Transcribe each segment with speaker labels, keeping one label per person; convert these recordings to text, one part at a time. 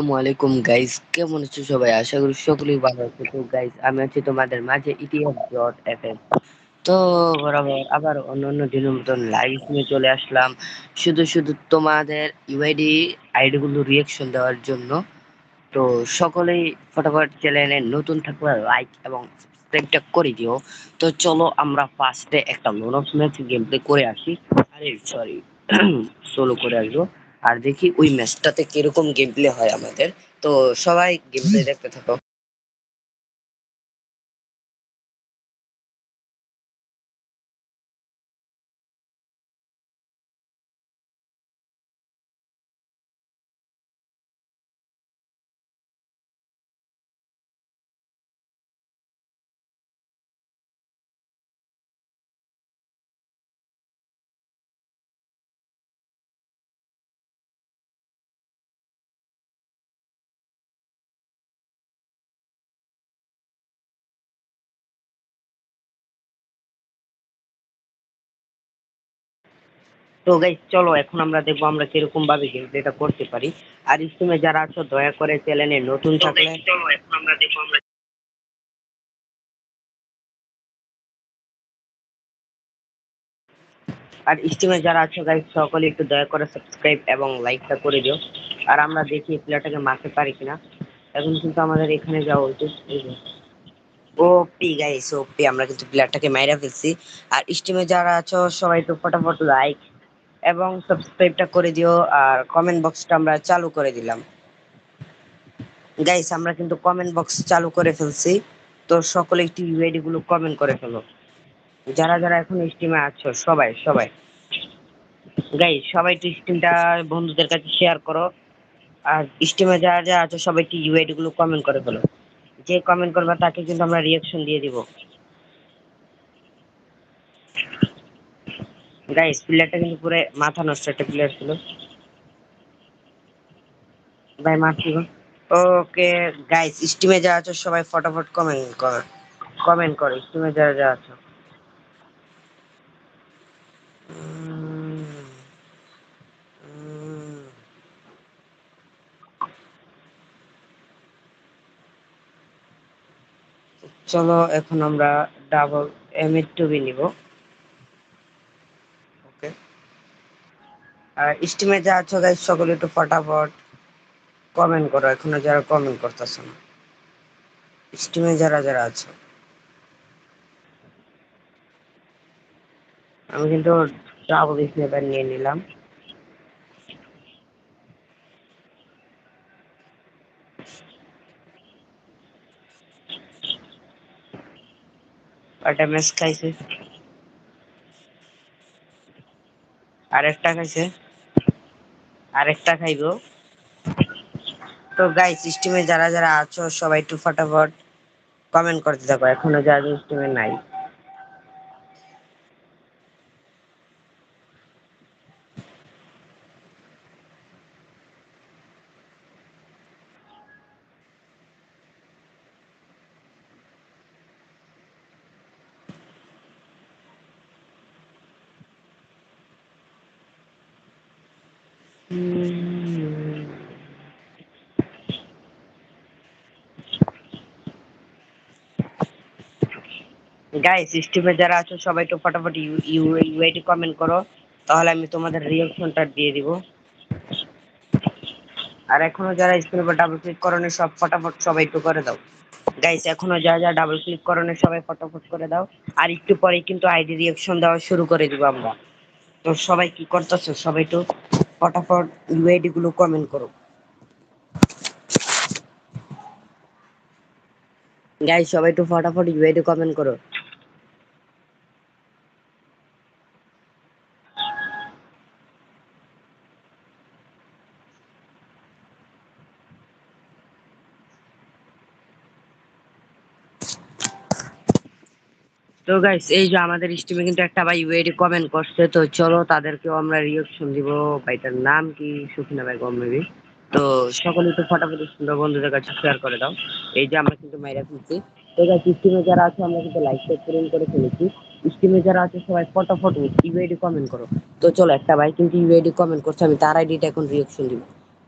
Speaker 1: আসসালামু গাইস কেমন আছো সবাই? আশা করি সকলেই ভালো তো গাইস আমি আছি তোমাদের মাঝে ইতিহাস ডট এফএম তো, বরাবর আবার অন্য অন্য দিনের মতন লাইভ নিয়ে চলে আসলাম। শুধু শুধু তোমাদের ইউআইডি আইডি গুলো রিয়াকশন দেওয়ার জন্য। তো, সকলেই ফটাফট চ্যানেলে নতুন থাকলে লাইক এবং সাবস্ক্রাইবটা করে দিও। তো, চলো আমরা ফার্স্টে একটা lone wolf match game play করে আসি। আরে সরি সোলো করে আসব। আর দেখি ওই ম্যাচটাতে কীরকম গেম প্লে হয় আমাদের। তো সবাই গেম প্লে দেখতে থাকো। তো গাইস চলো এখন আমরা দেখব আমরা কীরকম ভাবে গেম প্লেটা করতে পারি। আর স্টিমে যারা আছো দয়া করে চ্যানেলে নতুন থাকলে চলো এখন আমরা দেখব আমরা আর স্টিমে যারা আছো গাইস সকলে একটু দয়া করে সাবস্ক্রাইব এবং লাইকটা করে দিও। আর আমরা দেখি প্লেয়ারটাকে মারতে পারি কিনা। এখন কিন্তু আমাদের এখানে যাওয়া উচিত ওপি গাইস ওপি আমরা কিন্তু প্লেয়ারটাকে মাইরা ফেলছি। আর স্টিমে যারা আছো সবাই একটু ফটাফট লাইক এবং সাবস্ক্রাইবটা করে দিও আর কমেন্ট বক্সটা আমরা চালু করে দিলাম। গাইস আমরা কিন্তু কমেন্ট বক্স চালু করে ফেলছি। তো সকলে ইউআইডি গুলো কমেন্ট করে ফেলো। যারা যারা এখন স্টিমে আছো, সবাই সবাই। গাইস সবাই একটু স্টিমটা বন্ধুদের কাছে শেয়ার করো। আর স্টিমে যারা যারা আছো, সবাই ইউআইডি গুলো কমেন্ট করে ফেলো। যে কমেন্ট করবে, তাকে কিন্তু আমরা রিয়াকশন দিয়ে দিব। গাইস প্লেয়ারটা কিন্তু পুরো মাথা নষ্ট, একটা প্লেয়ার ছিল। ভাই গো? ওকে গাইস স্টিমে যা আছো সবাই ফটাফট কমেন্ট করো কমেন্ট করো স্টিমে যারা যা আছো। চলো, এখন আমরা ডাবল এম এর টুবি নিব। আর স্টিমে যা আছো গাইস সকলে একটু ফটাফট কমেন্ট করো, এখনও যারা কমেন্ট করতেছো না। স্টিমে যারা যারা আছো। আমি কিন্তু ডাবল স্নেপার নিয়ে নিলাম। একটা আরেকটা খাইছে। আরেকটা খাইব। তো গাই সিস্টেমে যারা যারা আছো, সবাই একটু ফটাফট কমেন্ট করতে থাকো। এখনও যারা সিস্টেমে নাই। গাইস স্টিমে যারা আছো, সবাই একটু ফটাফট ইউ ইউআইডি কমেন্ট করো, তাহলে আমি তোমাদের রিয়াকশনটা দিয়ে দিব। আর এখনও যারা স্ক্রিনের উপর ডাবল ক্লিক করনি, সব ফটাফট সবাই একটু করে দাও। গাইস এখনও যা যা ডাবল ক্লিক করনি, সবাই ফটাফট করে দাও। আর একটু পরে কিন্তু আইডি রিয়াকশন দেওয়া শুরু করে দিব আমরা। তো সবাই কি করতেছো? সবাই একটু ফটাফট ইউআইডি গুলো কমেন্ট করো। গাইস সবাই একটু ফটাফট ইউআইডি কমেন্ট করো। তো গাইস এই যে আমাদের স্ট্রিমে কিন্তু একটা ভাই ইউআইডি কমেন্ট করছে, তো চলো তাদেরকেও আমরা রিঅ্যাকশন দিব। ভাইটার নাম কি? সুখিনা বেগম মেবি তো সকলে একটু ফটাফট সুন্দর বন্ধুদের কাছে শেয়ার করে দাও। এই যে আমরা কিন্তু মাইরা ফেলছি। তো গাইস স্ট্রিমে যারা আছে, আমরা কিন্তু লাইক শেয়ার পূরণ করে ফেলেছি। স্ট্রিমে যারা আছে, সবাই ফটাফট ইউআইডি কমেন্ট করো। তো চলো, একটা ভাই কিন্তু ইউআইডি কমেন্ট করছে, আমি তার আইডিটা এখন রিঅ্যাকশন দিব।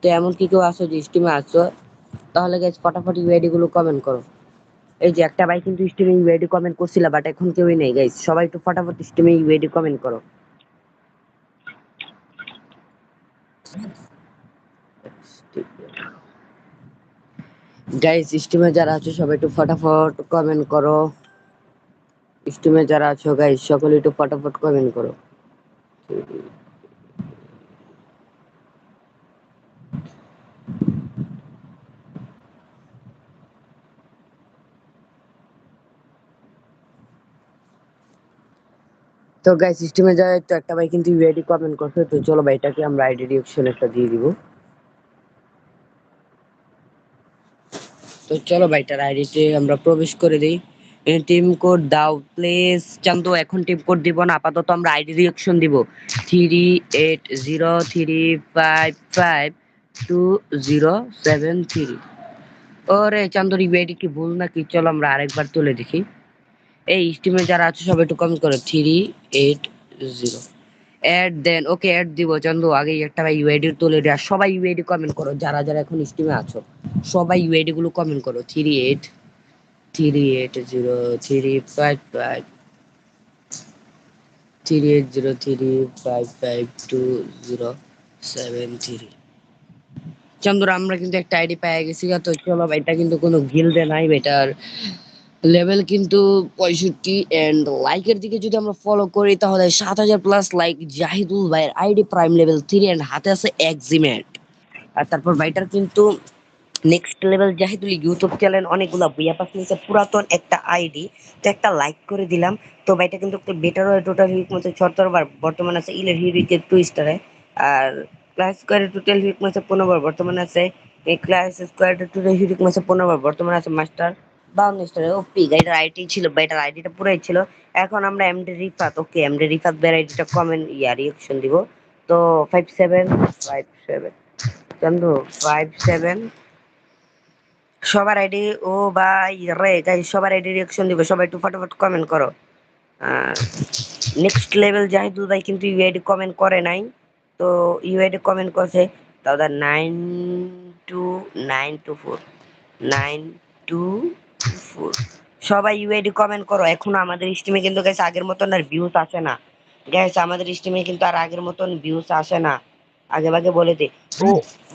Speaker 1: তো এমন কি কেউ আছো যে স্টিমে আছো, তাহলে গাইস ফটাফট ইউআইডি গুলো কমেন্ট করো। এই যে একটা ভাই কিন্তু স্ট্রিমিং ইউআইডি কমেন্ট করছিল বাট এখন কেউই নেই গাইজ সবাই একটু ফটাফট স্ট্রিমিং ইউআইডি কমেন্ট করো। গাইজ স্টিমে যারা আছো, সবাই একটু ফটাফট কমেন্ট করো। স্টিমে যারা আছো গাইজ সকলে একটু ফটাফট কমেন্ট করো। তো গাইস সিস্টেমে যায় তো একটা ভাই কিন্তু ইউআইডি কমেন্ট করছে, তো চলো ভাইটাকে আমরা আইডি রিঅ্যাকশন একটা দিয়ে দিব। তো চলো ভাইটার আইডিতে আমরা প্রবেশ করে দিই। টিম কোড দাও প্লেস চান্দু, এখন টিম কোড দিব না, আপাতত আমরা আইডি রিঅ্যাকশন দিব। Three eight zero three five five two zero seven three ওরে, চান্দুর ইউআইডি কি ভুল নাকি? চলো আমরা আরেকবার তুলে দেখি। এই স্টিমে যারা আছে সবাই একটু কমেন্ট করো। Three eight zero add then okay add দিব, চন্দু আগে একটা ভাই ইউআইডি তুলে দেওয়া সবাই ইউআইডি কমেন্ট করো, যারা যারা এখন স্টিমে আছো। সবাই ইউআইডি গুলো কমেন্ট করো। Three eight three eight zero three five five three eight zero three five five two zero seven three চন্দুর, আমরা কিন্তু একটা আইডি পেয়ে গেছি তো চলো এটা কিন্তু কোনো গিল্ডে নাই এটার লেভেল কিন্তু পঁয়ষট্টি এন্ড লাইকের দিকে যদি আমরা ফলো করি, তাহলে সাত হাজার প্লাস লাইক জাহিদুল ভাইয়ের ID prime level three and হাতে আছে এক্সিমেন্ট আর তারপর ভাইটার কিন্তু next level Zahidul YouTube channel অনেকগুলো বইয়া পাস নিচে পুরাতন একটা আইডি তো একটা লাইক করে দিলাম। তো ভাইটা কিন্তু একটা বেটার হয় টোটাল হিউক মতো ছত্তর বার বর্তমানে আছে ইলের হিউরিকে টু স্টারে আর ক্লাস স্কোয়ারে টোটাল হিউক মাসে পনেরো বার, বর্তমানে আছে ক্লাস স্কোয়ারে টোটাল হিউক মাসে পনেরো বার, বর্তমানে আছে মাস্টার বাউন্ন স্টারে ওপি গাইটার আইডি ছিল বা বাইটার আইডিটা পুরাই ছিল। এখন আমরা MD Rifat okay MD Rifat বের আইডিটা কমেন্ট ইয়া রিঅ্যাকশন দিব। তো five seven five seven Chandu five seven সবার আইডি ও ভাই রে গাই সবার আইডি রিঅ্যাকশন দিব, সবাই একটু ফটাফট কমেন্ট করো। নেক্সট লেভেল জাহিদুল ভাই কিন্তু ইউআইডি কমেন্ট করে নাই। তো ইউআইডি কমেন্ট করছে তাহলে nine two nine two four nine two সবাই ইউআইডি কমেন্ট করো। এখন আমাদের স্টিমে কিন্তু গেছে আগের মতন আর ভিউজ আসে না। গেছে আমাদের স্টিমে কিন্তু আর আগের মতন ভিউজ আসে না। আগে ভাগে বলে দে। তো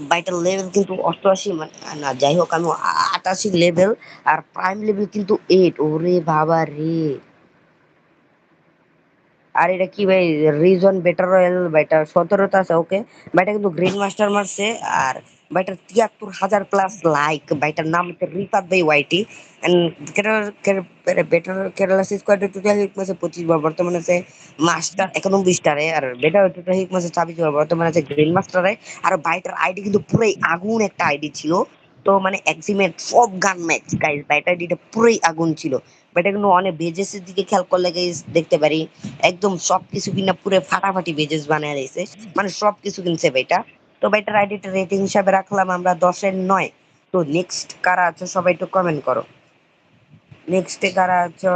Speaker 1: বাইটার লেভেল কিন্তু অষ্টআশি মানে না যাই হোক আমি আটাশি লেভেল আর প্রাইম লেভেল কিন্তু এইট ওরে বাবা রে। আর এটা কি ভাই? রিজন বেটার রয়্যাল বাইটা সতেরোতে আছে ওকে বাইটা কিন্তু গ্রিন মাস্টার মারছে আর বাইটার তিয়াত্তর হাজার প্লাস লাইক বাইটার নাম হচ্ছে রিপাত ভাই YT better Kerala squad total hit মাসে পঁচিশ বার, বর্তমানে আছে মাস্টার একানব্বই স্টারে আর বেটার টোটাল হিট মাসে ছাব্বিশ বার, বর্তমানে আছে গ্রিন মাস্টারে আর বাইটার আইডি কিন্তু পুরাই আগুন একটা আইডি ছিল। তো মানে এক্সিমেট সব গান ম্যাচ গাইজ বাইটার আইডিটা পুরাই আগুন ছিল। এটা কিন্তু অনেক বেজেসের দিকে খেয়াল করলে গাইজ দেখতে পারি। একদম সবকিছু কিনা পুরো ফাটাফাটি বেজেস বানিয়ে রয়েছে মানে সবকিছু কিনছে ভাইটা তো ভাইটার আইডিটা রেটিং হিসাবে রাখলাম আমরা দশের নয়। তো নেক্সট কারা আছে সবাই একটু কমেন্ট করো। নেক্সটে কারা আছো?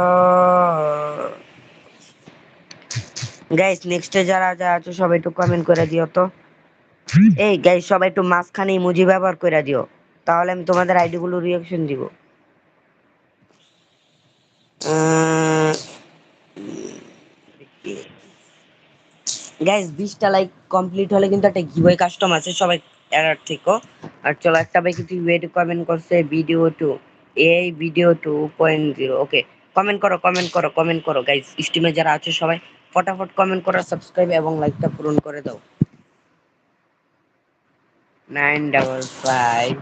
Speaker 1: গাইস নেক্সটে যারা যারা আছো সবাই একটু কমেন্ট করে দিও তো। এই গাইস সবাই একটু মাঝখানে ইমোজি ব্যবহার করে দিও। তাহলে আমি তোমাদের আইডি গুলো রিঅ্যাকশন দিব। গাইস বিশটা লাইক কমপ্লিট হলে কিন্তু একটা গিভওয়ে কাস্টম আছে সবাই অ্যালার্ট থেকো। আর চলো, একটা ভাই কিন্তু ওয়েট কমেন্ট করছে ভিডিও টু এই video two point zero okay comment করো কমেন্ট করো কমেন্ট করো গাইস স্টিমে যারা আছে সবাই, ফটাফট কমেন্ট করো সাবস্ক্রাইব এবং লাইকটা পূরণ করে দাও। Nine double five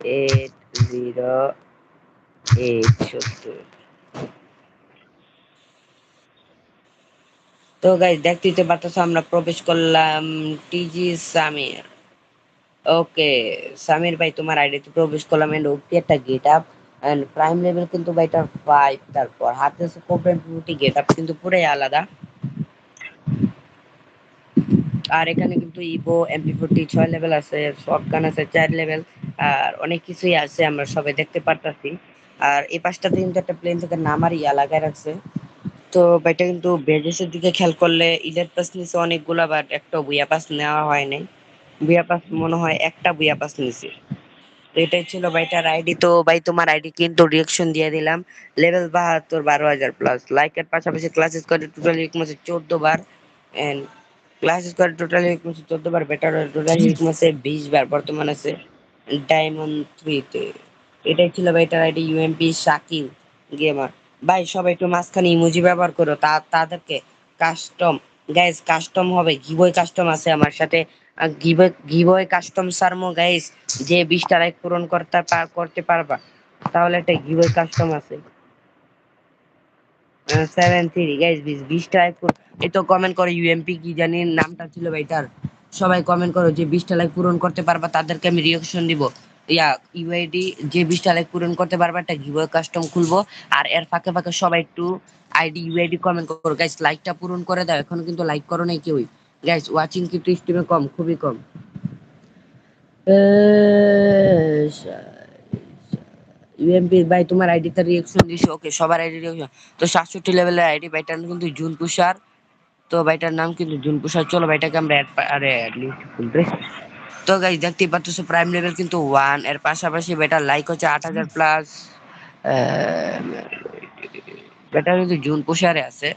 Speaker 1: eight zero eight সত্তর। তো গাইজ দেখতে পারতেছো আমরা প্রবেশ করলাম টিজি সামির ওকে সামির ভাই, তোমার আইডিতে প্রবেশ করলাম এন্ড ওকে একটা get up and prime level কিন্তু ভাইটা ফাইভ তারপর হাতে কোপেন রুটি গেট আপ কিন্তু পুরাই আলাদা। আর এখানে কিন্তু ইভো এমপি ফোরটি ছয় লেভেল আছে শর্টগান আছে, চার লেভেল আর অনেক কিছুই আছে, আমরা সবাই দেখতে পারতাছি। আর এই পাশটাতে কিন্তু একটা প্লেন থেকে নামারই ইয়া লাগায় রাখছে। তো এটা কিন্তু বেজেসের দিকে খেয়াল করলে ইলেট পাস নিচে অনেকগুলা বাট একটা বুয়া পাস নেওয়া হয় নাই। বুয়া পাস মনে হয় একটা বুয়া পাস নিচে তো এটাই ছিল ভাইটার আইডি তো ভাই, তোমার আইডি কিন্তু রিয়েকশন দিয়ে দিলাম। লেভেল বাহাত্তর, বারো হাজার প্লাস লাইকের পাশাপাশি ক্লাসেস করে টোটালি মাসে চোদ্দ বার। এন্ড ক্লাসেস করে টোটালি মাসে চোদ্দ বার বেটার টোটালি মাসে বিশ বার বর্তমান আছে ডায়মন্ড থ্রিতে এটাই ছিল ভাইটার আইডি ইউএমপি শাকিল গেমার ভাই, সবাই একটু মাঝখানে ইমোজি ব্যবহার করো। তা, তাদেরকে কাস্টম গাইজ কাস্টম হবে। গিবই কাস্টম আছে আমার সাথে। গিবই কাস্টম সারমো গাইজ যে বিশটা লাইক পূরণ করতে করতে পারবা। তাহলে একটা গিবই কাস্টম আছে। সেভেন থ্রি গাইজ বিশ, বিশটা লাইক এই তো কমেন্ট করে ইউএমপি কি জানি নামটা ছিল ভাইটার সবাই কমেন্ট করো যে বিশটা লাইক পূরণ করতে পারবা, তাদেরকে আমি রিয়াকশন দিব। ইয়া ইউআইডি যে বিশটা লাইক পূরণ করতে পারবে একটা গিবই কাস্টম খুলবো। আর এর ফাঁকে ফাঁকে সবাই একটু আইডি, ইউআইডি কমেন্ট করো। গাইস লাইকটা পূরণ করে দাও। এখন কিন্তু লাইক করো নাই কেউই। গাইস ওয়াচিং কিন্তু স্ট্রিমে কম, খুবই কম। ইউএমপি, ভাই, তোমার আইডিতে রিঅ্যাকশন দিছো? ওকে সবার আইডি রিঅ্যাকশন তো 67 লেভেলের আইডি, ভাইটার কিন্তু জুন পুষার তো ভাইটার নাম কিন্তু জুন পুষার চলো ভাইটাকে আমরা অ্যাড আরে লিস্ট খুলতে তো গাইস দেখতেই পাচ্ছ প্রাইম লেভেল কিন্তু ওয়ানের পাশাপাশি ভাইটার লাইক হচ্ছে 8000 প্লাস বেটার কিন্তু জুন পুষারে আছে।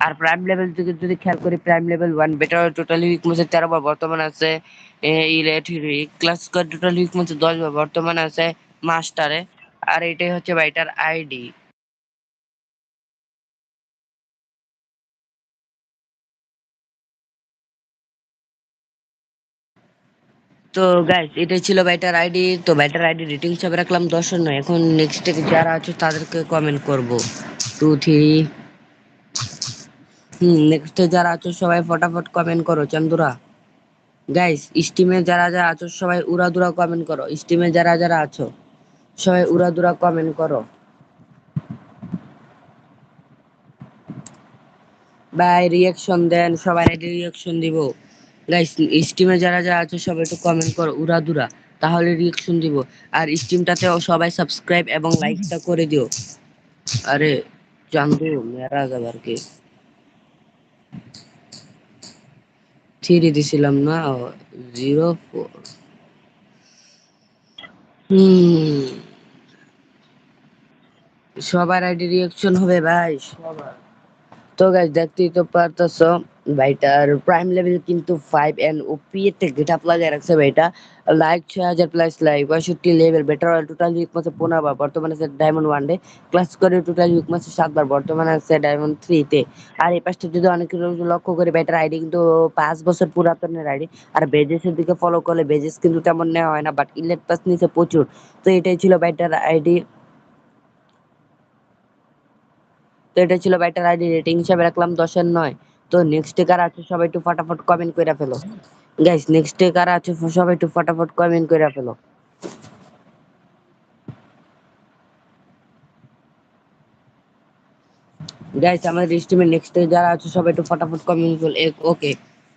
Speaker 1: আর প্রাইম লেভেল থেকে যদি খেয়াল করি prime level one better totally week মাসে তেরো বার বর্তমান আছে। ক্লাস টোটাল উইক মাসে দশ বার বর্তমান আছে মাস্টারে। আর এটাই হচ্ছে বাইটার আইডি তো গাইস এটাই ছিল বাইটার আইডি। তো ব্যাটার আইডি রেটিং হিসাবে রাখলাম দশ নয় এখন নেক্সট যারা আছে, তাদেরকে কমেন্ট করব। টু থ্রি হুম নেক্সট যারা আছো, সবাই ফটাফট কমেন্ট করো, চন্দুরা। গাইস স্টিমে যারা যারা আছো, সবাই উড়াদুরা কমেন্ট করো। স্টিমে যারা যারা আছো, সবাই উড়াদুরা কমেন্ট করো। ভাই রিয়াকশন দেন। সবাই রিয়াকশন দিব। গাইস স্টিমে যারা যারা আছো, সবাই একটু কমেন্ট করো, উড়াদুরা, তাহলে রিয়াকশন দিব। আর স্টিমটাতেও সবাই সাবস্ক্রাইব এবং লাইকটা করে দিও। আরে চান্দু মেরা যাবার কি থ্রি দিছিলাম না জিরো ফোর হুম। সবার আইডি রিয়াকশন হবে, ভাই, সবার। তো গাইস দেখতেই তো পারতেছো ভাইটার প্রাইম লেভেল কিন্তু ফাইভ এন্ড ওপি তে গেটআপ লাগিয়ে রাখছে ভাইটা। লাইক ছয় হাজার প্লাস লাইক পঁয়ষট্টি লেভেল বেটার টোটাল উইক মাসে পনেরো বার, বর্তমানে আছে ডায়মন্ড ওয়ান ডে ক্লাস করে টোটাল উইক মাসে সাতবার, বর্তমানে আছে ডায়মন্ড থ্রিতে আর এই পাশটা যদি অনেক লক্ষ্য করি, ভাইটার আইডি কিন্তু পাঁচ বছর পুরাতনের আইডি আর বেজেসের দিকে ফলো করলে বেজেস কিন্তু তেমন নেওয়া হয় না বাট ইলেট পাস নিচে প্রচুর। তো এটাই ছিল ভাইটার আইডি তো এটা ছিল বাইটার আইডি রেটিং হিসাবে রাখলাম দশের নয়। তো নেক্সট কার আছে সবাই একটু ফটাফট কমেন্ট করে ফেলো। গাইস নেক্সট কার আছে সবাই একটু ফটাফট কমেন্ট করে ফেলো। গাইস আমাদের স্ট্রিমে নেক্সট যারা আছে সবাই একটু ফটাফট কমেন্ট করো ওকে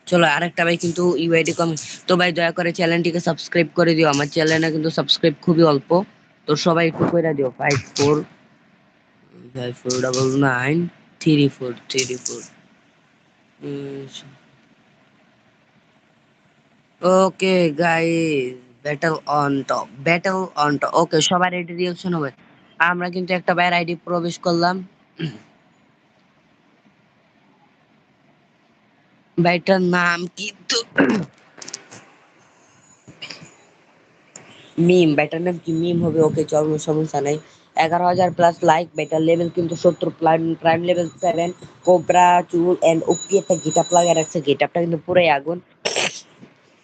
Speaker 1: চলো আরেকটা ভাই কিন্তু ইউআইডি কমেন্ট তো ভাই, দয়া করে চ্যানেলটিকে সাবস্ক্রাইব করে দিও। আমার চ্যানেলে কিন্তু সাবস্ক্রাইব খুবই অল্প। তো সবাই একটু করে দিও। Five four five four double nine, three four three four. Okay guys battle on top battle on top okay সবার আইডি রিঅ্যাকশন হবে। আমরা কিন্তু একটা বাইর আইডি প্রবেশ করলাম। বাইটার নাম কিন্তু মিম ব্যাটার নাম কি মিম হবে? ওকে চল সমস্যা নাই এগারো হাজার প্লাস লাইক বেটার লেভেল কিন্তু সত্তর প্রাইম লেভেল সেভেন কোবরা চুল এন্ড ওপি একটা গেট লাগিয়ে রাখছে। গেট কিন্তু পুরাই আগুন।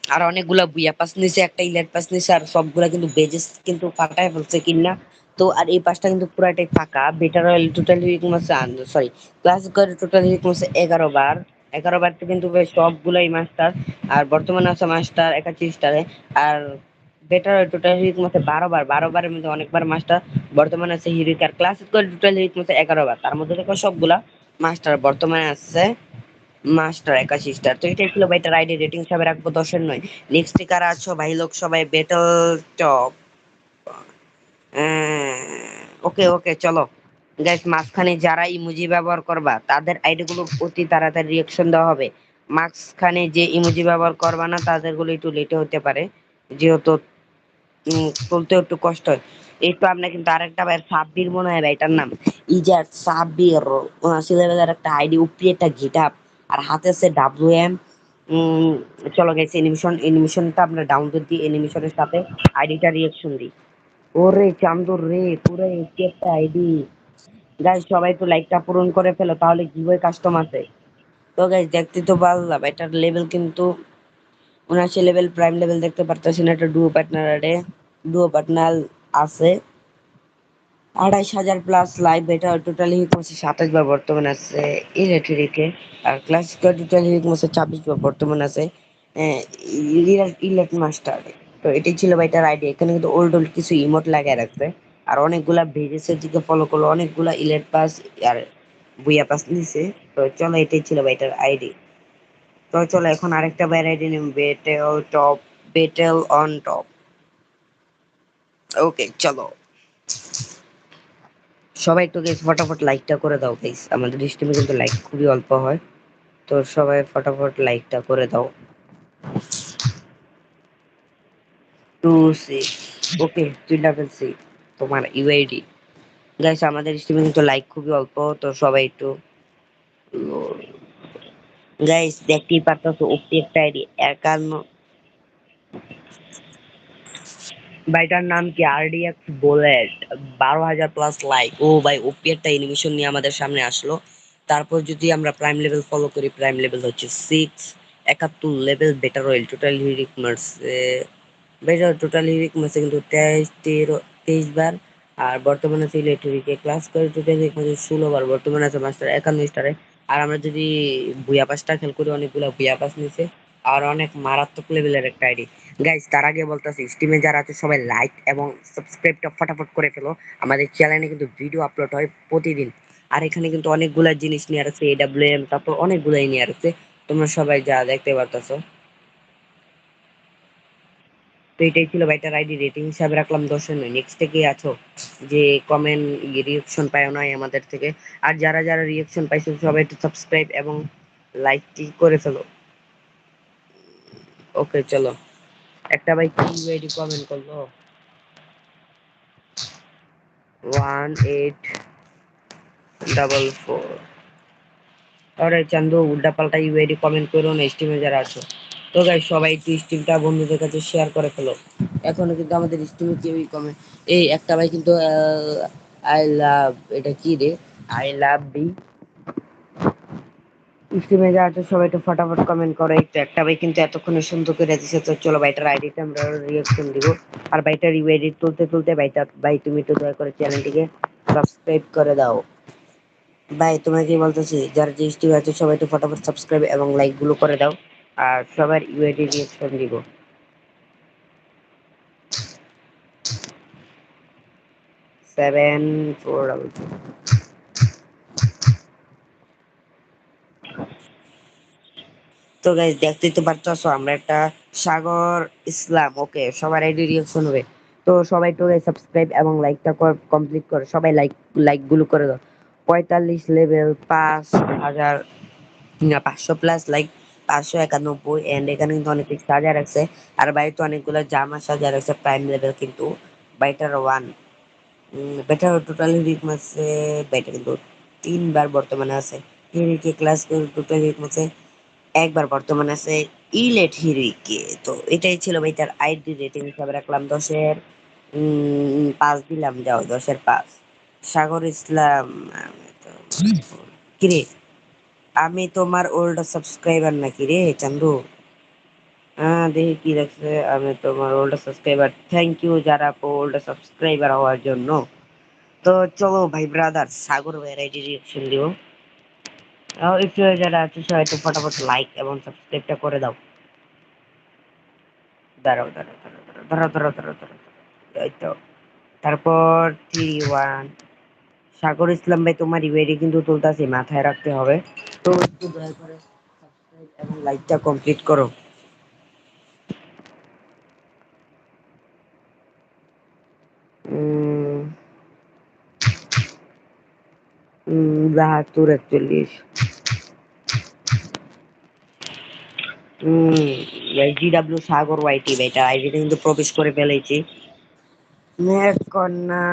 Speaker 1: আর অনেকগুলা বুয়া পাস নিছে, একটা ইলেট পাস নিছে, আর সবগুলা কিন্তু বেজেস কিন্তু ফাটায় ফেলছে কিনা। তো আর এই পাসটা কিন্তু পুরাটাই ফাঁকা। বেটার অয়েল টোটাল হিট মাসে সরি ক্লাস করে টোটাল হিট মাসে এগারো বার। এগারো বার কিন্তু সবগুলাই মাস্টার আর বর্তমানে আছে মাস্টার একাশি স্টারে আর বেটার হয় টোটাল হিট মধ্যে বারো বার বারো বারের মধ্যে অনেকবার মাস্টার বর্তমানে আছে হিরিকার ক্লাস করে টোটাল হিট মধ্যে এগারো বার তার মধ্যে দেখো সবগুলা মাস্টার বর্তমানে আছে মাস্টার একাশি স্টার তো এটাই ছিল ভাইটার আইডি রেটিং হিসাবে রাখব দশের নয়। নেক্সট কারা আছো? ভাই লোক সবাই বেটল টপ ওকে ওকে চলো। গাইস মাঝখানে যারা ইমোজি ব্যবহার করবা, তাদের আইডি গুলো অতি তাড়াতাড়ি রিয়াকশন দেওয়া হবে। মাঝখানে যে ইমোজি ব্যবহার করবা না তাদেরগুলো একটু লেটে হতে পারে। যেহেতু তুলতে একটু কষ্ট হয়। তো আপনার কিন্তু আরেকটা ভাই সাব্বির মনে হয় ভাইটার নাম। ইজার সাব্বির। সিলেবেলের একটা আইডি উপি একটা গিট আর হাতে আছে ডাব্লিউ এম। চলো গেছে অ্যানিমেশন অ্যানিমেশনটা আমরা ডাউনলোড দিই অ্যানিমেশনের সাথে আইডিটা রিয়াকশন দিই। ওরে চান্দুর রে, পুরো এটি একটা আইডি। গাইজ সবাই তো লাইকটা পূরণ করে ফেলো, তাহলে কীভাবে কাস্টম আছে। তো গাইজ দেখতে তো পারলাম এটার লেভেল কিন্তু উনআশি লেভেল প্রাইম লেভেল দেখতে পারতেছেন, একটা ডুও পার্টনার আরে। ডুও পার্টনার আছে। আড়াইশ হাজার প্লাস লাইভ এটা টোটালি হিট মাসে সাতাশ বার বর্তমান আছে ইলেকট্রিকে আর ক্লাসিক্যাল টোটালি হিট মাসে ছাব্বিশ বার বর্তমান আছে ইলেট মাস্টার তো এটাই ছিল ভাই এটার আইডিয়া এখানে কিন্তু ওল্ড ওল্ড কিছু ইমোট লাগিয়ে রাখছে আর অনেকগুলা ভেজেসের দিকে ফলো করল, অনেকগুলা ইলেট পাস আর বুইয়া পাস নিছে। তো চলো এটাই ছিল ভাই এটার আইডি তো চলো এখন আরেকটা আইডি নেব battle top battle on top okay চলো। সবাই একটু গেস ফটাফট লাইকটা করে দাও গাইস আমাদের স্ট্রিমে কিন্তু লাইক খুবই অল্প হয়। তো সবাই ফটাফট লাইকটা করে দাও। টু সিক্স ওকে তুই ডাবল সিক্স তোমার ইউআইডি গাইস আমাদের স্ট্রিমে কিন্তু লাইক খুবই অল্প, তো সবাই একটু গাইস দেখতেই পারতেছো ওপি একটা আইডি একান্ন ভাইটার নাম কি আরডিএক্স বুলেট বারো হাজার প্লাস লাইক ও ভাই ওপি একটা অ্যানিমেশন নিয়ে আমাদের সামনে আসলো তারপর যদি আমরা প্রাইম লেভেল ফলো করি প্রাইম লেভেল হচ্ছে সিক্স একাত্তর লেভেল বেটার অয়েল টোটাল হিরিক মারছে বেটার টোটাল হিরিক মারছে কিন্তু তেইশ তেরো তেইশ বার আর বর্তমানে আছে ইলেকট্রিকে ক্লাস করে টোটাল হিরিক মারছে ষোলো বার বর্তমানে আছে মাস্টার একান্ন স্টারে আর আমরা যদি ভুয়া পাসটা খেল করি, অনেকগুলো ভুয়া পাস নিছে আর অনেক মারাত্মক লেভেলের একটা আইডি। গাইজ তার আগে বলতেছি স্টিমে যারা আছে সবাই লাইক এবং সাবস্ক্রাইবটা ফটাফট করে ফেলো। আমাদের চ্যানেলে কিন্তু ভিডিও আপলোড হয় প্রতিদিন। আর এখানে কিন্তু অনেকগুলা জিনিস নিয়ে আসছে এডাব্লিউ এম তারপর অনেকগুলাই নিয়ে আসছে তোমরা সবাই যা দেখতে পারতেছো। তো এটাই ছিল ভাইটার আইডি রেটিং হিসাবে রাখলাম দশের নয় নেক্সটে আছো? যে কমেন্ট রিয়াকশন পায় নাই আমাদের থেকে। আর যারা যারা রিয়াকশন পাইছো, সবাই একটু সাবস্ক্রাইব এবং লাইকটি করে ফেলো। ওকে চলো। একটা ভাই কি আইডি কমেন্ট করল? ওয়ান এইট ডাবল ফোর আরে চান্দু উল্টা পাল্টা ইউআইডি কমেন্ট করো না স্টিমে যারা আছো। তো গাইস সবাই একটু স্টিমটা বন্ধুদের কাছে শেয়ার করে ফেলো। এখনও কিন্তু আমাদের স্টিমে কেউই কমেন্ট এই একটা ভাই কিন্তু আই লাভ এটা কি রে? আই লাভ বি স্টিমে যা আছে সবাই একটু ফটাফট কমেন্ট করো। একটু একটা ভাই কিন্তু এতক্ষণে সুন্দর করে দিছে, তো চলো ভাইটার আইডিতে আমরা রিয়াকশন দিব। আর ভাইটার ইউআইডি তুলতে তুলতে ভাইটা, ভাই তুমি একটু দয়া করে চ্যানেলটিকে সাবস্ক্রাইব করে দাও। ভাই, তোমাকে বলতেছি, যারা যে স্টিম আছে সবাই একটু ফটাফট সাবস্ক্রাইব এবং লাইকগুলো করে দাও। আর সবার ইউআইডি রিয়াকশন দিব। সেভেন ফোর ডাবল তো গাইজ দেখতেই তো পারতেছো, আমরা একটা সাগর ইসলাম ওকে সবার আইডি রিয়াকশন হবে। তো সবাই একটু সাবস্ক্রাইব এবং লাইকটা কমপ্লিট করে। সবাই লাইক লাইকগুলো করে দাও। পঁয়তাল্লিশ লেভেল পাঁচ হাজার পাঁচশো প্লাস লাইক পাঁচশো একানব্বই এন্ড এখানে কিন্তু অনেক সাজা রাখছে। আর বাড়িতে অনেকগুলো জামা সাজা রাখছে প্রাইম লেভেল কিন্তু বাইটার ওয়ান বেটার টোটালি রিক মাসে বাইটা কিন্তু তিনবার বর্তমানে আছে। হিরিকে ক্লাস টোটাল রিক মাসে একবার বর্তমানে আছে ইলেট হিরিকে তো এটাই ছিল ভাই তার আইডি রেটিং হিসাবে রাখলাম দশের পাঁচ দিলাম যাও দশের পাঁচ। সাগর ইসলাম কিরে? আমি তোমার ওল্ড সাবস্ক্রাইবার নাকি রে চান্দু হ্যাঁ দেখি কি রাখছে আমি তোমার ওল্ড সাবস্ক্রাইবার থ্যাংক ইউ যারা ওল্ড সাবস্ক্রাইবার হওয়ার জন্য তো চলো ভাই ব্রাদার সাগর আইডি রিয়াকশন দিব একটু যারা আছে সবাই একটু ফটাফট লাইক এবং সাবস্ক্রাইবটা করে দাও দাঁড়াও দাঁড়াও দাঁড়াও দাঁড়াও দাঁড়াও দাঁড়াও এই তো তারপর থ্রি ওয়ান সাগর ইসলাম ভাই তোমার ইউআইডি কিন্তু তুলতেছি মাথায় রাখতে হবে তো একটু দয়া করে সাবস্ক্রাইব এবং লাইকটা কমপ্লিট করো। বাহাত্তর একচল্লিশ। হম জি সাগর ওয়াইটি এটা আইডিটা কিন্তু প্রবেশ করে ফেলেছি। কন্যা।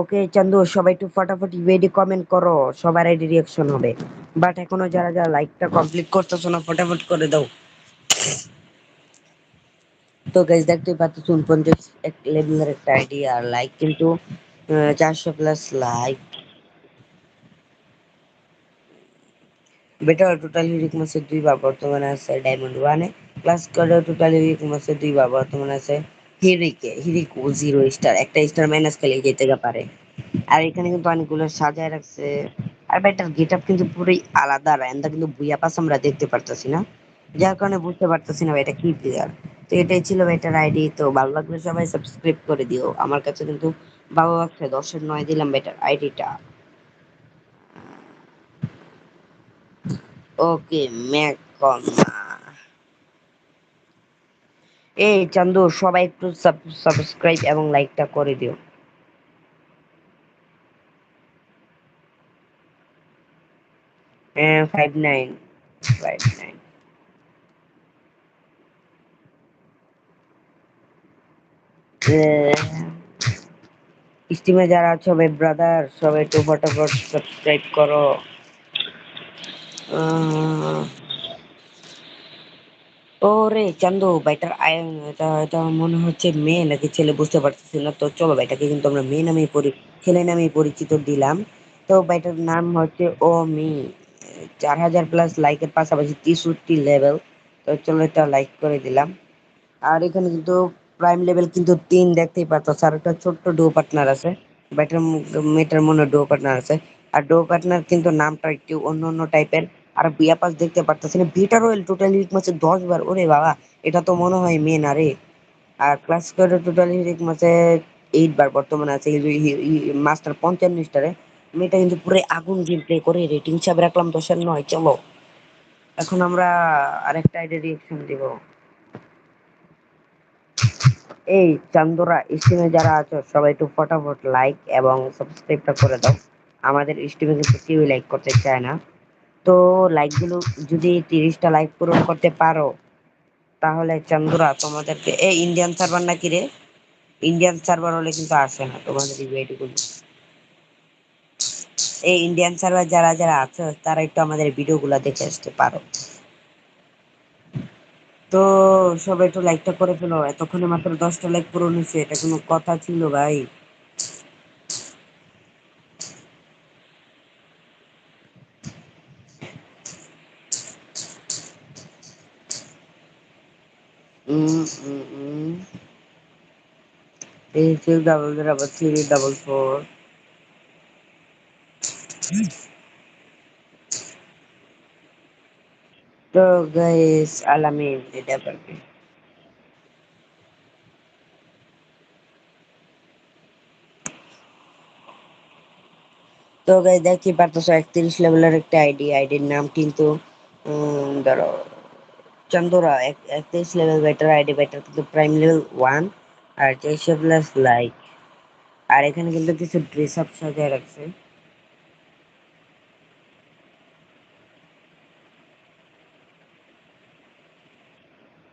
Speaker 1: ওকে চন্দু, সবাই একটু ফটাফট রেডি কমেন্ট করো, সবার আইডি রিয়াকশন হবে। বাট এখনও যারা যারা লাইকটা কমপ্লিট করতেছো না, ফটাফট করে দাও। তো গাইজ দেখতে পাচ্ছ উনপঞ্চাশ এক লেভেলের একটা আইডি আর লাইক কিন্তু চারশো প্লাস লাইক বেটা টোটাল হিরিক মাসে দুইবার বর্তমানে আছে ডায়মন্ড ওয়ানে প্লাস করে টোটাল হিরিক মাসে দুইবার বর্তমানে আছে হিরিকে হিরিকো জিরো স্টার একটা স্টার মাইনাস খেলে যেতে পারে। আর এখানে কিন্তু অনেকগুলো সাজায় রাখছে। আর বেটার গেট আপ কিন্তু পুরোই আলাদা র্যান্ডা কিন্তু বুয়া পাস আমরা দেখতে পারতেছি না। যার কারণে বুঝতে পারতেছি না এটা কি প্লেয়ার তো এটাই ছিল বেটার আইডি। তো ভালো লাগলে সবাই সাবস্ক্রাইব করে দিও। আমার কাছে কিন্তু ভালো লাগছে দশের নয় দিলাম বেটার আইডিটা। ওকে ম্যাকনা এই চান্দু, সবাই একটু সাবস্ক্রাইব এবং লাইকটা করে দিও। স্টিমে যারা ভাই ব্রাদার সবাই একটু সাবস্ক্রাইব করো। ওরে চান্দু, ভাইটার এটা এটা মনে হচ্ছে মেয়ে নাকি ছেলে, বুঝতে পারতেছি না। তো চলো, ভাইটাকে কিন্তু আমরা মেয়ে নামেই পরি, ছেলে নামেই পরিচিত দিলাম। তো ভাইটার নাম হচ্ছে ও মি চার হাজার প্লাস লাইকের পাশাপাশি তেষট্টি লেভেল তো চলো এটা লাইক করে দিলাম। আর এখানে কিন্তু প্রাইম লেভেল কিন্তু তিন দেখতেই পাচ্ছ। আর একটা ছোট্ট ডো পার্টনার আছে ব্যাটার মেটার মনে ডো পার্টনার আছে। আর ডো পার্টনার কিন্তু নামটা একটু অন্য অন্য টাইপের আর বিয়া পাস দেখতে পারতেছি না। বিটা রয়েল টোটালি মাসে দশ বার ওরে বাবা, এটা তো মনে হয় মেন আরে। আর ক্লাস করে টোটালি মাসে এইট বার বর্তমানে আছে। মাস্টার পঞ্চান্ন স্টারে মেয়েটা কিন্তু পুরো আগুন গেম প্লে করে রেটিং হিসাবে রাখলাম, দশের নয়, চলো। এখন আমরা আরেকটা আইডি রিয়েকশন দিব। এই চান্দুরা স্ট্রিমে যারা আছো, সবাই একটু ফটাফট লাইক এবং সাবস্ক্রাইবটা করে দাও। আমাদের স্ট্রিমে কিন্তু কেউই লাইক করতে চায় না। তো লাইকগুলো যদি তিরিশটা লাইক পূরণ করতে পারো, তাহলে চান্দুরা তোমাদেরকে, এই ইন্ডিয়ান সার্ভার নাকি রে? ইন্ডিয়ান সার্ভার হলে কিন্তু আসে না, তোমাদের ভিডিওগুলো এই ইন্ডিয়ান সার্ভার যারা যারা আছে, তারা একটু আমাদের ভিডিওগুলো দেখে আসতে পারো। তো সবাই একটু লাইকটা করে ফেলো। এতক্ষণে মাত্র দশটা লাইক পূরণ হয়েছে, এটা কোনো কথা ছিল ভাই। eight six double double three double four তো গাইস আলামিন এটা পারবে তো গাই দেখি পারতেছো একত্রিশ লেভেলের একটা আইডি আইডির নাম কিন্তু ধরো চন্দরা একত্রিশ লেভেল বেটার আইডি বেটার কিন্তু প্রাইম লেভেল ওয়ান আর চারশো প্লাস লাইক আর এখানে কিন্তু কিছু ড্রেস আপ সাজায় রাখছে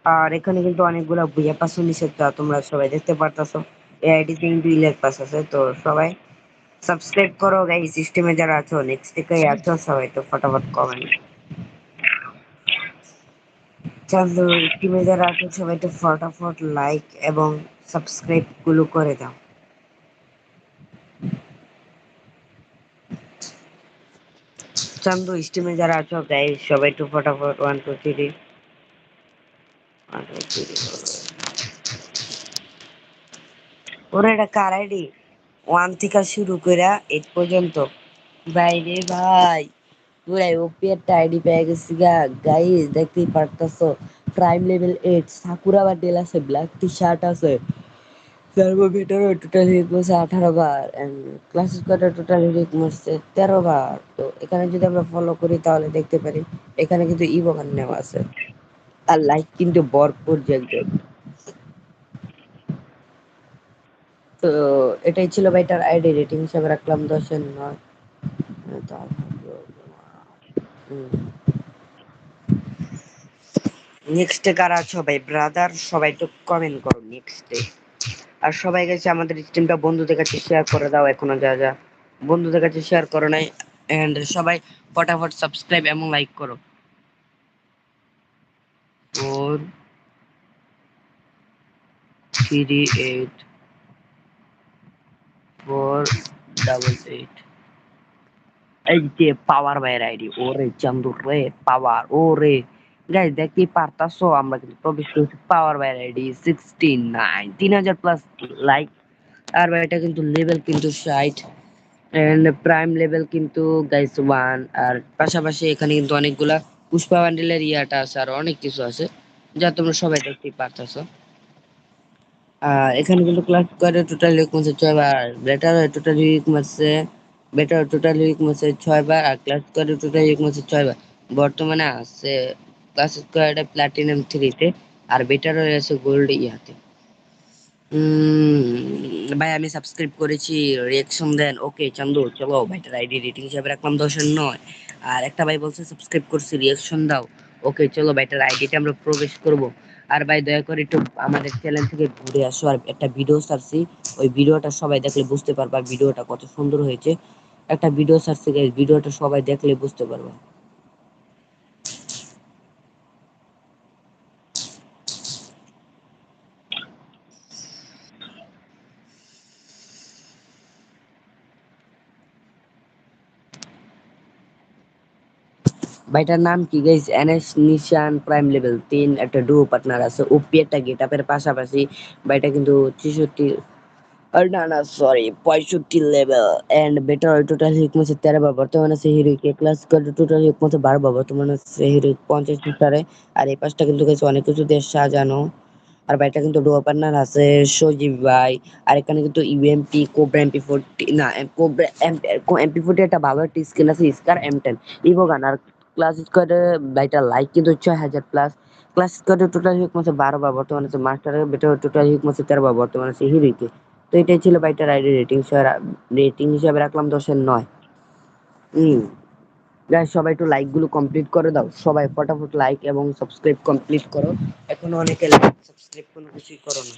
Speaker 1: আর এখানে কিন্তু অনেকগুলো বুয়া পাস নিষেধ তোমরা সবাই দেখতে পারতাছো। এই আইডিতে কিন্তু ইলেক পাস আছে, তো সবাই সাবস্ক্রাইব করো গাই সিস্টেমে যারা আছো নেক্সট থেকে আছো সবাই তো ফটাফট কমেন্ট চলো টিমে যারা আছো সবাই তো ফটাফট লাইক এবং সাবস্ক্রাইবগুলো করে দাও। চান্দু স্টিমে যারা আছো গাই সবাই একটু ফটাফট ওয়ান টু থ্রি ওরা এটা কার আইডি ওয়ান থেকে শুরু করে এইট পর্যন্ত। ভাই রে ভাই, পুরাই ওপি একটা আইডি পেয়ে গেছি গা। গাইস, দেখতেই পারতাছো prime level eight Sakura bundle আছে ব্ল্যাক টি শার্ট আছে। সার্ভো ভিতরে টোটাল হিট মারছে আঠারো বার ক্লাস স্কোয়াডে টোটাল হিট মারছে তেরো বার। তো এখানে যদি আমরা ফলো করি, তাহলে দেখতে পারি, এখানে কিন্তু ইভোগান নেওয়া আছে। আর লাইক কিন্তু ভরপুর জায়গায় তো এটাই ছিল ভাইটার আইডি রেটিং হিসাবে রাখলাম দশের নয়। নেক্সটে কারা আছো ভাই? ব্রাদার সবাই একটু কমেন্ট করো নেক্সটে আর সবাই গেছে আমাদের স্ট্রিমটা বন্ধুদের কাছে শেয়ার করে দাও এখনও যা যা। বন্ধুদের কাছে শেয়ার করো নাই। এন্ড সবাই ফটাফট সাবস্ক্রাইব এবং লাইক করো four three eight four double eight এই যে পাওয়ার বাইর আইডি ওরে চান্দুর রে পাওয়ার ওরে। গাইস দেখতেই পারতাছো, আমরা কিন্তু প্রবেশ করেছি পাওয়ার বাইর আইডি সিক্সটি নাইন তিন হাজার প্লাস লাইক আর ভাই, এটা কিন্তু লেভেল কিন্তু ষাট। এন্ড প্রাইম লেভেল কিন্তু গাইস ওয়ান আর পাশাপাশি এখানে কিন্তু অনেকগুলা পুষ্পা বান্ডেলের ইয়াটা আছে, আর অনেক কিছু আছে, যা তোমরা সবাই দেখতেই পারতাছো। এখানে কিন্তু ক্লাস করে টোটাল লিক মাসে ছয় বার বেটার টোটাল লিক মাসে বেটার টোটাল লিক মাসে ছয় বার, আর ক্লাস করে টোটাল লিক মাসে ছয় বার। বর্তমানে আছে ক্লাস স্কোয়ারটা প্লাটিনাম থ্রিতে আর বেটার রয়েছে গোল্ড ইয়াতে। ভাই, আমি সাবস্ক্রাইব করেছি রিয়াকশন দেন। ওকে চান্দু, চলো ভাইটার আইডি রেটিং হিসাবে রাখলাম দশের নয়। আর একটা ভাই বলছে সাবস্ক্রাইব করছি রিয়াকশন দাও। ওকে চলো ভাইটার আইডিতে আমরা প্রবেশ করব। আর ভাই দয়া করে একটু আমাদের চ্যানেল থেকে ঘুরে আসো আর একটা ভিডিও সারছি। ওই ভিডিওটা সবাই দেখলে বুঝতে পারবা ভিডিওটা কত সুন্দর হয়েছে। একটা ভিডিও সারছি ভিডিওটা সবাই দেখলে বুঝতে পারবা। ভাইটার নাম কি guys NS Nishan prime level তিন, একটা ডুও পার্টনার আছে ওপি একটা গেটআপের পাশাপাশি ভাইটা কিন্তু ছেষট্টি না না সরি পঁয়ষট্টি লেভেল এন্ড বেটার টোটাল হিক মাসে তেরো বার, বর্তমানে সে হিরোইক ক্লাস করে টোটাল হিক মাসে বারো বার, বর্তমানে সে হিরোইক পঞ্চাশ মিটারে আর এই পাশটা কিন্তু গেছে অনেক কিছু দিয়ে সাজানো, আর ভাইটা কিন্তু ডুও পার্টনার আছে সজীব ভাই, আর এখানে কিন্তু ইউএমপি কোবরা এমপি ফোরটি না কোবরা এমপি ফোরটি একটা ভালো একটা স্কিন আছে SCAR M ten evo gun আর ক্লাস স্কোয়াডে ভাইটা লাইক কিন্তু ছয় হাজার প্লাস ক্লাস স্কোয়াডে টোটাল হিক মাসে বারো বার বর্তমানে আছে মাস্টারের বেটার টোটাল হিক মাসে তেরো বার বর্তমানে আছে হিরোইকে তো এটাই ছিল বাইটার আইডি রেটিং রেটিং হিসাবে রাখলাম দশের নয়। হম। গাইস সবাই একটু লাইকগুলো কমপ্লিট করে দাও। সবাই ফটাফট লাইক এবং সাবস্ক্রাইব কমপ্লিট করো। এখনও অনেকে লাইক সাবস্ক্রাইব কোনো কিছুই করো না।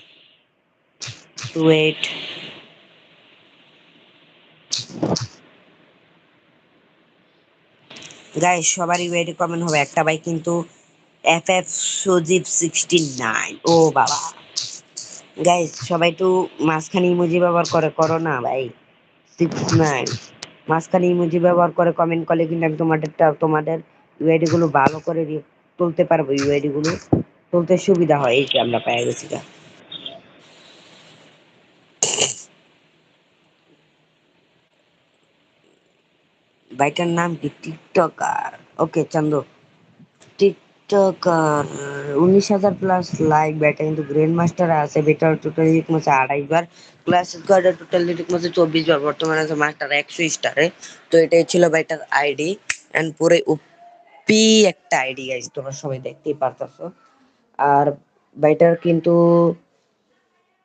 Speaker 1: ওয়েট গাইস সবারই ওয়েটে কমেন্ট হবে। একটা ভাই কিন্তু F F Sajib sixty nine ও বাবা। গাইস সবাই একটু মাঝখানে ইমোজি ব্যবহার করে, করো না ভাই। সিক্স নাইন মাঝখানে ইমোজি ব্যবহার করে কমেন্ট করলে কিন্তু আমি তোমাদেরটা, তোমাদের ইউআইডি গুলো ভালো করে তুলতে পারব। ইউআইডি গুলো তুলতে সুবিধা হয়, এই যে আমরা পেয়ে গেছি বাইটার নাম কি? টিকটকার ওকে চান্দু টিকটকার উনিশ হাজার প্লাস লাইক বেটা কিন্তু গ্র্যান্ড মাস্টার আছে বেটার টোটাল লিক মাসে আড়াইশ বার ক্লাস স্কোয়াডের টোটাল লিক মাসে চব্বিশ বার, বর্তমানে আছে মাস্টার একশো স্টারে তো এটাই ছিল বাইটার আইডি অ্যান্ড পুরো উপি একটা আইডি গাইজ তোমরা সবাই দেখতেই পারতেছো। আর বাইটার কিন্তু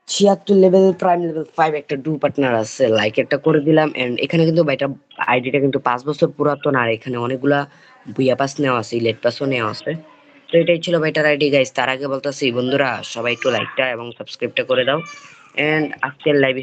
Speaker 1: ছিয়াত্তর লেভেল প্রাইম লেভেল ফাইভ একটা ডু পার্টনার আছে। লাইক একটা করে দিলাম এন্ড এখানে কিন্তু বাইটা আইডিটা কিন্তু পাঁচ বছর পুরাতন আর এখানে অনেকগুলা বুয়া পাস নেওয়া আছে ইলেট পাসও নেওয়া আছে। তো এটাই ছিল ভাইটার আইডি গাইস তার আগে বলতেছি, বন্ধুরা, সবাই একটু লাইকটা এবং সাবস্ক্রাইবটা করে দাও। এন্ড আজকের লাইভ